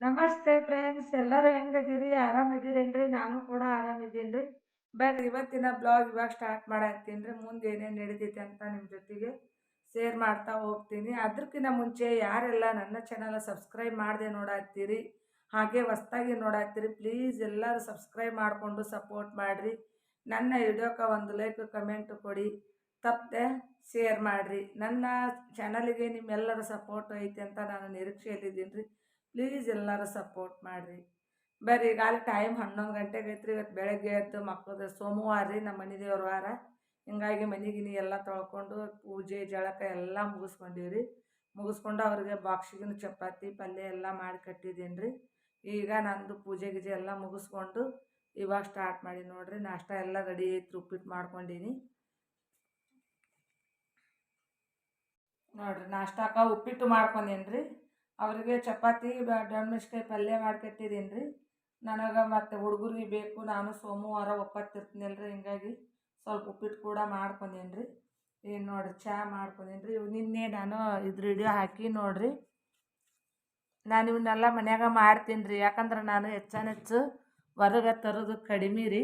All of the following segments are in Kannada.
ನಮಸ್ತೆ ಫ್ರೆಂಡ್ಸ್ ಎಲ್ಲರೂ ಹೆಂಗದಿರಿ ಆರಾಮಿದ್ದೀರೇನ್ರಿ? ನಾನು ಕೂಡ ಆರಾಮಿದ್ದೀನಿ ರೀ ಬರ್ರಿ, ಇವತ್ತಿನ ಬ್ಲಾಗ್ ಇವಾಗ ಸ್ಟಾರ್ಟ್ ಮಾಡತ್ತೀನಿ ರೀ ಮುಂದೆ ಏನೇನು ನಡೀತೈತೆ ಅಂತ ನಿಮ್ಮ ಜೊತೆಗೆ ಶೇರ್ ಮಾಡ್ತಾ ಹೋಗ್ತೀನಿ. ಅದಕ್ಕಿಂತ ಮುಂಚೆ ಯಾರೆಲ್ಲ ನನ್ನ ಚಾನಲ್ ಸಬ್ಸ್ಕ್ರೈಬ್ ಮಾಡದೆ ನೋಡತ್ತೀರಿ ಹಾಗೆ ಹೊಸ್ದಾಗಿ ನೋಡತ್ತೀರಿ ಪ್ಲೀಸ್ ಎಲ್ಲರೂ ಸಬ್ಸ್ಕ್ರೈಬ್ ಮಾಡಿಕೊಂಡು ಸಪೋರ್ಟ್ ಮಾಡಿರಿ. ನನ್ನ ವಿಡಿಯೋಕ್ಕೆ ಒಂದು ಲೈಕ್ ಕಮೆಂಟ್ ಕೊಡಿ. ತಪ್ಪದೆ ಶೇರ್ ಮಾಡಿರಿ. ನನ್ನ ಚಾನಲಿಗೆ ನಿಮ್ಮೆಲ್ಲರ ಸಪೋರ್ಟ್ ಐತೆ ಅಂತ ನಾನು ನಿರೀಕ್ಷೆಯಲ್ಲಿದ್ದೀನಿ ರೀ ಪ್ಲೀಸ್ ಎಲ್ಲರೂ ಸಪೋರ್ಟ್ ಮಾಡಿರಿ. ಬರ್ರಿ ಅಲ್ಲಿ ಟೈಮ್ ಹನ್ನೊಂದು ಗಂಟೆಗೆ ಐತ್ರಿ ಇವತ್ತು ಬೆಳಗ್ಗೆ ಎದ್ದು ಮಕ್ಕಳದ್ದು ಸೋಮವಾರ ರೀ ನಮ್ಮ ಮನೆ ದೇವ್ರ ವಾರ. ಹಿಂಗಾಗಿ ಮನೆಗಿನಿ ಎಲ್ಲ ತೊಳ್ಕೊಂಡು ಪೂಜೆ, ಜಳಕ ಎಲ್ಲ ಮುಗಿಸ್ಕೊಂಡೀವಿ ರೀ ಮುಗಿಸ್ಕೊಂಡು ಅವ್ರಿಗೆ ಬಾಕ್ಸಿಗಿನ ಚಪಾತಿ, ಪಲ್ಯ ಎಲ್ಲ ಮಾಡಿ ಕಟ್ಟಿದ್ದೀನಿ ರೀ. ಈಗ ನಂದು ಪೂಜೆ ಗೀಜೆ ಎಲ್ಲ ಮುಗಿಸ್ಕೊಂಡು ಇವಾಗ ಸ್ಟಾರ್ಟ್ ಮಾಡಿ ನೋಡ್ರಿ, ನಾಷ್ಟ ಎಲ್ಲ ರೆಡಿ ಐತಿ ಉಪ್ಪಿಟ್ಟು ಮಾಡ್ಕೊಂಡೀನಿ. ನೋಡ್ರಿ, ನಾಷ್ಟಾಕ ಉಪ್ಪಿಟ್ಟು ಮಾಡ್ಕೊಂಡೀನಿ ರೀ ಅವರಿಗೆ ಚಪಾತಿ ಮೆಣಸ್ಕಾಯಿ ಪಲ್ಯ ಮಾಡ್ಕೊಟ್ಟಿದ್ದೀನಿ ರೀ ನನಗೆ ಮತ್ತು ಹುಡುಗರಿಗೆ ಬೇಕು, ನಾನು ಸೋಮವಾರ ಒಪ್ಪತ್ತಿರ್ತೀನಲ್ಲ ರೀ ಹಿಂಗಾಗಿ ಸ್ವಲ್ಪ ಉಪ್ಪಿಟ್ಟು ಕೂಡ ಮಾಡ್ಕೊಂಡೀನಿ ರೀ ಏನು ನೋಡಿರಿ ಚಹಾ ಮಾಡ್ಕೊಂಡೀನಿ ರೀ ನಿನ್ನೆ ನಾನು ಇದ್ರ ವಿಡಿಯೋ ಹಾಕಿ ನೋಡಿರಿ. ನಾನು ಇವನ್ನೆಲ್ಲ ಮನ್ಯಾಗ ಮಾಡ್ತೀನಿ ರೀ ಯಾಕಂದ್ರೆ ನಾನು ಹೆಚ್ಚಾನೆಚ್ಚು ಹೊರಗೆ ತರೋದು ಕಡಿಮೆ ರೀ.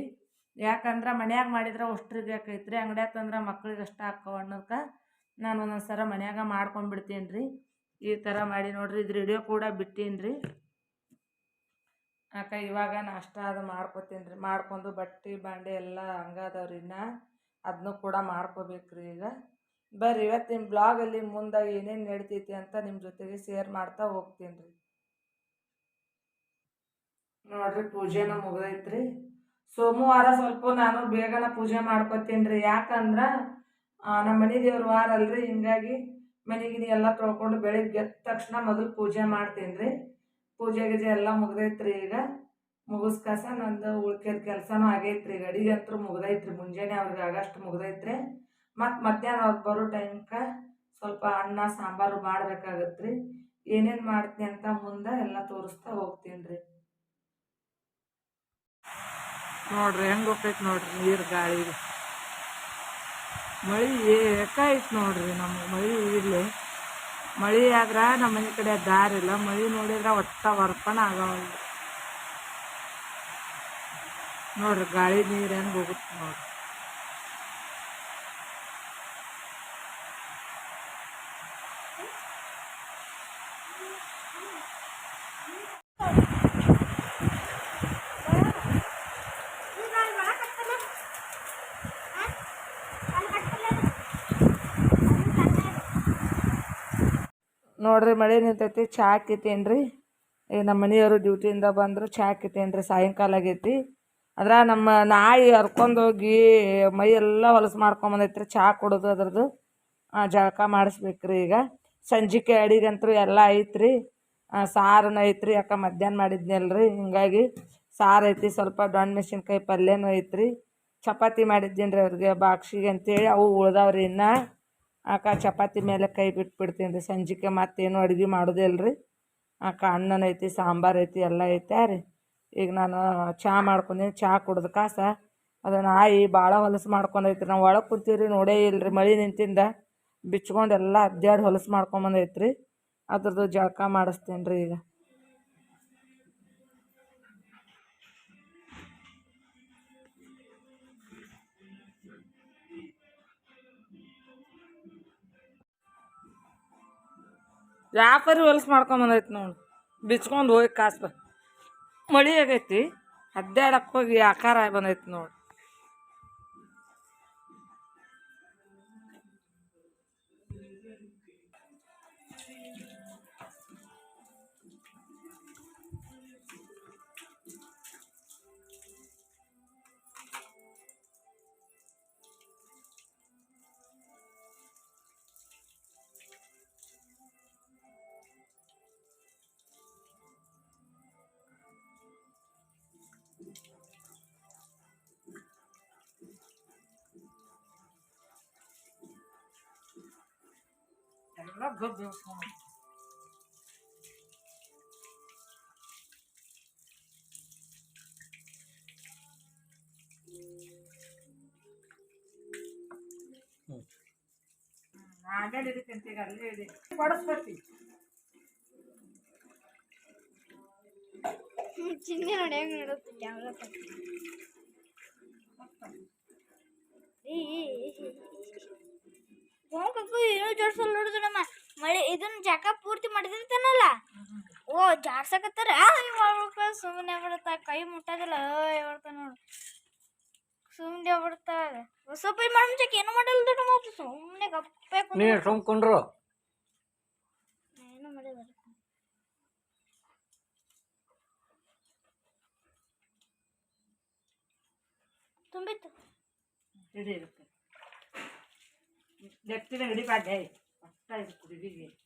ಯಾಕಂದ್ರೆ ಮನ್ಯಾಗ ಮಾಡಿದ್ರೆ ಅಷ್ಟ್ರಿಗೆ ಬೇಕೈತ್ರಿ ಅಂಗಡ್ಯಾಗ ತಂದ್ರೆ ಮಕ್ಳಿಗೆ ಅಷ್ಟು ಹಾಕೋ ಅನ್ನೋದಕ್ಕೆ ನಾನು ಒಂದೊಂದು ಸಲ ಮನ್ಯಾಗ ಮಾಡ್ಕೊಂಡ್ಬಿಡ್ತೀನಿ ರೀ ಈ ಥರ ಮಾಡಿ ನೋಡ್ರಿ ಇದು ವಿಡಿಯೋ ಕೂಡ ಬಿಟ್ಟೀನಿ ರೀ ಅಕ್ಕ, ಇವಾಗ ನಾಷ್ಟ ಅದು ಮಾಡ್ಕೊತೀನಿ ರೀ ಮಾಡ್ಕೊಂಡು ಬಟ್ಟೆ, ಬಾಂಡೆ ಎಲ್ಲ ಹಂಗಾದವ್ರಿ ಇನ್ನು ಅದನ್ನು ಕೂಡ ಮಾಡ್ಕೋಬೇಕು ರೀ ಈಗ. ಬರ್ರಿ, ಇವತ್ತಿನ ಬ್ಲಾಗಲ್ಲಿ ಮುಂದೆ ಏನೇನು ನಡೀತೈತಿ ಅಂತ ನಿಮ್ಮ ಜೊತೆಗೆ ಶೇರ್ ಮಾಡ್ತಾ ಹೋಗ್ತೀನಿ ರೀ ನೋಡ್ರಿ, ಪೂಜೆನ ಮುಗ್ದೈತ್ರಿ. ಸೋಮವಾರ ಸ್ವಲ್ಪ ನಾನು ಬೇಗನೆ ಪೂಜೆ ಮಾಡ್ಕೊತೀನಿ ರೀ ಯಾಕಂದ್ರೆ ನಮ್ಮ ಮನೆ ದೇವ್ರ ವಾರ ಅಲ್ರಿ ಹಿಂಗಾಗಿ ಮನೆಗಿನಿ ಎಲ್ಲ ತೊಳ್ಕೊಂಡು ಬೆಳಿಗ್ಗೆ ಎದ್ದ ತಕ್ಷಣ ಮೊದಲು ಪೂಜೆ ಮಾಡ್ತೀನಿ ರೀ ಪೂಜೆ ಗೀಜೆ ಎಲ್ಲ ಮುಗ್ದೈತ್ರಿ ಈಗ. ಮುಗಿಸ್ಕಾಸ ನಂದು ಉಳ್ಕೆದ ಕೆಲಸನೂ ಆಗೈತ್ರಿ ಅಡಿಗೆ ಅಂತೂ ಮುಗ್ದೈತ್ರಿ. ಮುಂಜಾನೆ ಅವ್ರಿಗೆ ಆಗಷ್ಟು ಮುಗ್ದೈತ್ರಿ. ಮತ್ತು ಮಧ್ಯಾಹ್ನ ಅವ್ರು ಬರೋ ಟೈಮ್ಗೆ ಸ್ವಲ್ಪ ಅನ್ನ, ಸಾಂಬಾರು ಮಾಡ್ಬೇಕಾಗತ್ತೆ ರೀ ಏನೇನು ಮಾಡ್ತೀನಿ ಅಂತ ಮುಂದೆ ಎಲ್ಲ ತೋರಿಸ್ತಾ ಹೋಗ್ತೀನಿ ರೀ ನೋಡ್ರಿ, ಹೆಂಗೆ ಹೋಗ್ತೈತೆ ನೋಡ್ರಿ ನೀರು ಗಾಳಿ ಮಳೆ ಏಕಾಯ್ತು ನೋಡ್ರಿ ನಮಗೆ ಮಳೆ ಇರಲಿ. ಮಳೆ ಆದ್ರೆ ನಮ್ಮ ಮನೆ ಕಡೆ ದಾರಿ ಇಲ್ಲ. ಮಳೆ ನೋಡಿದ್ರೆ ಒಟ್ಟ ವರ್ಪಣ ಆಗವಲ್ಲ ನೋಡ್ರಿ ಗಾಳಿ ನೀರು ಏನು ಹೋಗುತ್ತೆ ನೋಡ್ರಿ. ನೋಡ್ರಿ ಮಳೆ ನಿಂತೈತಿ, ಚಾ ಹಾಕಿತ್ತೇನು ಈಗ ನಮ್ಮ ಮನೆಯವರು ಡ್ಯೂಟಿಯಿಂದ ಬಂದರು, ಚಾ ಹಾಕಿತ್ತೇನು ಸಾಯಂಕಾಲ ಆಗೈತಿ. ಅದ್ರ ನಮ್ಮ ನಾಯಿ ಹರ್ಕೊಂಡೋಗಿ ಮೈ ಎಲ್ಲ ಹೊಲಸು ಮಾಡ್ಕೊಂಬಂದೈತ್ರಿ ಚಹಾ ಕೊಡೋದು ಅದ್ರದ್ದು. ಜಳಕ ಮಾಡಿಸ್ಬೇಕ್ರಿ ಈಗ. ಸಂಜಿಕೆ ಅಡಿಗಂತೂ ಎಲ್ಲ ಐತ್ರಿ. ಸಾರನೂ ಐತ್ರಿ, ಯಾಕೆ ಮಧ್ಯಾಹ್ನ ಮಾಡಿದ್ನಲ್ರಿ? ಹಿಂಗಾಗಿ ಸಾರು ಐತಿ, ಸ್ವಲ್ಪ ದೊಣ್ಣೆ ಮೆಣಸಿನ್ಕಾಯಿ ಪಲ್ಯನೂ ಐತ್ರಿ. ಚಪಾತಿ ಮಾಡಿದ್ದೀನಿ ರೀ ಅವ್ರಿಗೆ ಬಾಕ್ಸಿಗೆ ಅಂತೇಳಿ, ಅವು ಉಳ್ದಾವ್ರಿ ಇನ್ನು. ಆಕ ಚಪಾತಿ ಮೇಲೆ ಕೈ ಬಿಟ್ಬಿಡ್ತೀನಿ ರೀ. ಸಂಜಿಕೆ ಮತ್ತೇನು ಅಡುಗೆ ಮಾಡೋದಿಲ್ಲ ರೀ. ಆಕ ಅನ್ನನ ಐತಿ, ಸಾಂಬಾರು ಐತಿ, ಎಲ್ಲ ಐತೆ ರೀ. ಈಗ ನಾನು ಚಹಾ ಮಾಡ್ಕೊಂಡೀನಿ ಚಹಾ ಕುಡ್ದು ಕಾಸ. ಅದು ನಾಯಿ ಭಾಳ ಹೊಲಸು ಮಾಡ್ಕೊಂಡೈತ್ರಿ. ನಾವು ಒಳಗೆ ಕೂತೀವಿ ನೋಡೇ ಇಲ್ಲ ರೀ. ಮಳೆ ನಿಂತಿಂದ ಬಿಚ್ಕೊಂಡು ಎಲ್ಲ ಅಡ್ಡಾಡಿ ಹೊಲಸು ಮಾಡ್ಕೊಂಬಂದೈತ್ರಿ ಅದ್ರದ್ದು ಜಳಕ ಮಾಡಿಸ್ತೀನಿ ರೀ ಈಗ. ವ್ಯಾಪಾರಿ ಹೊಲಸು ಮಾಡ್ಕೊಂಬಂದೈತಿ ನೋಡಿ. ಬಿಚ್ಕೊಂಡು ಹೋಗಿ ಕಾಸು ಮಳೆ ಆಗೈತಿ ಅಡ್ಡಾಡಕ್ಕೆ ಹೋಗಿ ಆಕಾರ ಬಂದೈತಿ ನೋಡಿ. ಎಲ್ಲ ಗಬ್ಬು ಆಮೇಲೆ ಇದಕ್ಕೆ ಅಲ್ಲೇ ಇದೆ ಕೊಡಿಸ್ಬೇಕು ಚಿನ್ನೆ ನೋಡಿ ಹೆಂಗ್ ನೋಡುತ್ತೆ ಕ್ಯಾಮ್ರಾ ಹೋಗಕ್ಕೂ ಏನೋ ಜೋಡ್ಸಲ್ ನೋಡಿದ್ರು ನಮ್ಮ. ಮಳೆ ಇದನ್ನ ಜಾಕ ಪೂರ್ತಿ ಮಾಡಿದಂತನಲ್ಲ? ಓ ಜಾಡ್ಸಕತ್ತಾರ ಸುಮ್ಮನೆ ಬಿಡುತ್ತ ಕೈ ಮುಟ್ಟೋದಿಲ್ಲ. ಹೇಳ್ತಾನ ನೋಡು. ಸುಮ್ಮನೆ ಬಿಡ್ತಾವ ಸ್ವಲ್ಪ ಮಾಡಿ ಮುಂಚೆಕ್ ಏನು ಮಾಡಲ್ದು ನಮ್ಮ ಸುಮ್ಮನೆ ಗಪ್ಪೆ ನೀ ಸುಮ್ಕೊಂಡ್ರು ಏನು ಮಾಡಿಲ್ಲ ತುಂಬಿತ್ತು. ಹಿಡಿ ಇರುತ್ತೆ ನೆತ್ತಿನ ಹಿಡಿಬಾರ್ದೆ ಅಷ್ಟ ಇದು ಕುಡಿದಿಗೆ ಸ್ವಲ್ಪ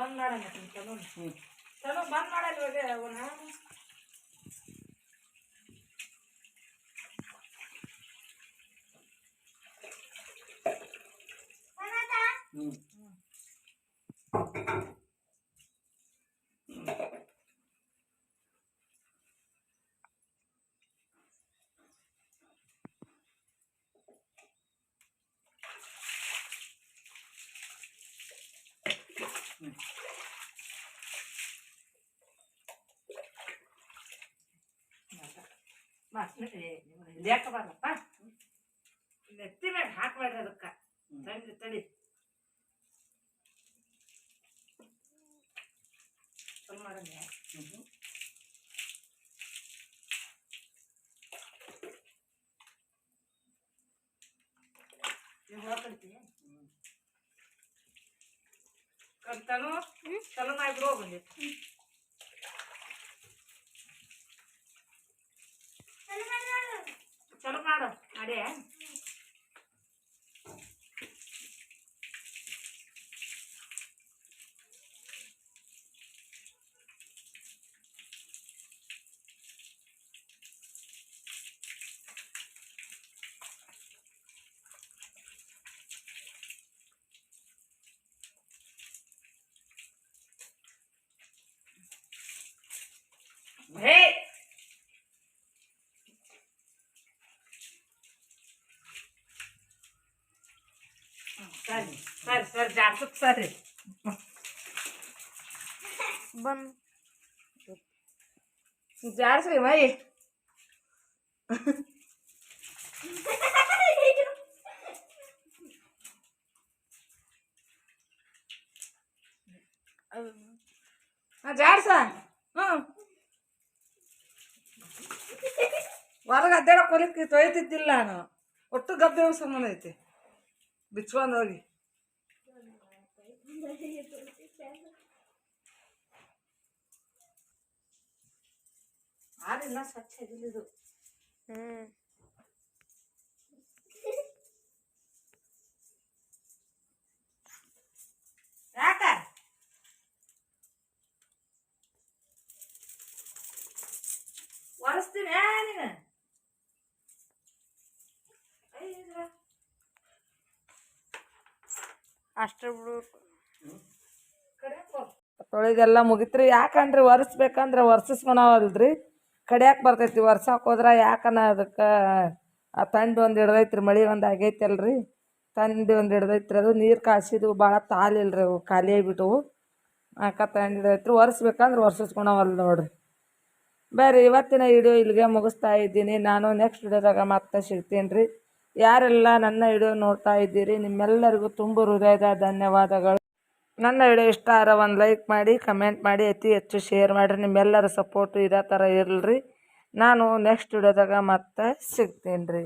ಬಂದ್ ಮಾಡೋಣ ಚಲೋ ಚಲೋ ಬಂದ್ ಮಾಡಲ್ಲ ಇವಾಗ ಅವನ ಹ್ಮ್ ಲೇಕ ಬರಪ್ಪ ನೆತ್ತಿ ಮ್ಯಾಗ ಹಾಕ್ಬೇಡ್ರಿ ಅದಕ್ಕ. ತಡಿ ತಡಿ. ಸ್ವಲ್ಪ ಮಾಡೋಣ. ನೀವು ಹಾಕಡ್ತಿ ಕಂತನು ಚಲೋ ಮಾಡ್ಬಿಡು ಬಂದಿತ್ತು. ಚಲೋ ಮಾಡು ಅದೇ ಸರಿ ಸರಿ ಸರಿ ಜಾಸ್ತಿ ಸರಿ ಬಂದ್ ಜಾಡ್ಸ್ರಿ ಮೈ ಜಾಡ್ಸ ಹ್ಞೂ ಹೊರಗೆ ಅಡ್ಡಾಡೋ ಕೊಲಿಕ್ಕೆ ತೊಯ್ತಿದ್ದಿಲ್ಲ ನಾನು ಒಟ್ಟು ಗಬ್ಬೆ ಸಂಬಂಧ ಐತಿ ಬಿಚ್ಕೊಂಡು ಹೋಗಿ ಆರಿಲ್ಲ ಸ್ವಚ್ಛ ಇದಿಲ್ಲಿದು ಹ್ಮ್. ಯಾಕ? ಒರೆಸ್ತೀನಿ ನೀನು? ಅಷ್ಟೇ ಬಿಡು. ತೊಳೆದೆಲ್ಲ ಮುಗಿತ್ರಿ. ಯಾಕಂದ್ರೆ ಒರೆಸ್ಬೇಕಂದ್ರೆ ಒರೆಸಿಸ್ಕೊಳಲ್ರಿ ಕಡಿಯಾಕೆ ಬರ್ತೈತಿ ವರ್ಷ ಹೋದ್ರೆ ಯಾಕನ ಅದಕ್ಕೆ ಆ ತಂಡಿ ಒಂದು ಹಿಡ್ದೈತ್ರಿ, ಮಳೆ ಒಂದು ಆಗೈತಲ್ರಿ. ತಂಡಿ ಒಂದು ಹಿಡ್ದೈತ್ರಿ, ಅದು ನೀರು ಕಾಸಿದು ಭಾಳ ತಾಲಿಲ್ರಿ ಅವು, ಖಾಲಿ ಆಗಿಬಿಟ್ಟವು ಅಕ್ಕ ತಂಡಿ ಹಿಡ್ದೈತ್ರಿ, ಒರೆಸ್ಬೇಕಂದ್ರೆ ಒರೆಸಿಸ್ಕೊಳವಲ್ ನೋಡ್ರಿ. ಬೇರೆ ಇವತ್ತಿನ ವಿಡಿಯೋ ಇಲ್ಲಿಗೆ ಮುಗಿಸ್ತಾ ಇದ್ದೀನಿ. ನಾನು ನೆಕ್ಸ್ಟ್ ವಿಡಿಯೋದಾಗ ಮತ್ತೆ ಸಿಗ್ತೀನಿ ರೀ ಯಾರೆಲ್ಲ ನನ್ನ ವಿಡಿಯೋ ನೋಡ್ತಾ ಇದ್ದೀರಿ, ನಿಮ್ಮೆಲ್ಲರಿಗೂ ತುಂಬ ಹೃದಯದ ಧನ್ಯವಾದಗಳು. ನನ್ನ ವಿಡಿಯೋ ಇಷ್ಟ ಆರ ಒಂದು ಲೈಕ್ ಮಾಡಿ ಕಮೆಂಟ್ ಮಾಡಿ, ಅತಿ ಹೆಚ್ಚು ಶೇರ್ ಮಾಡಿರಿ. ನಿಮ್ಮೆಲ್ಲರ ಸಪೋರ್ಟು ಇದೇ ಥರ ಇರಲಿ ನಾನು ನೆಕ್ಸ್ಟ್ ವಿಡಿಯೋದಾಗ ಮತ್ತೆ ಸಿಗ್ತೀನಿ ರೀ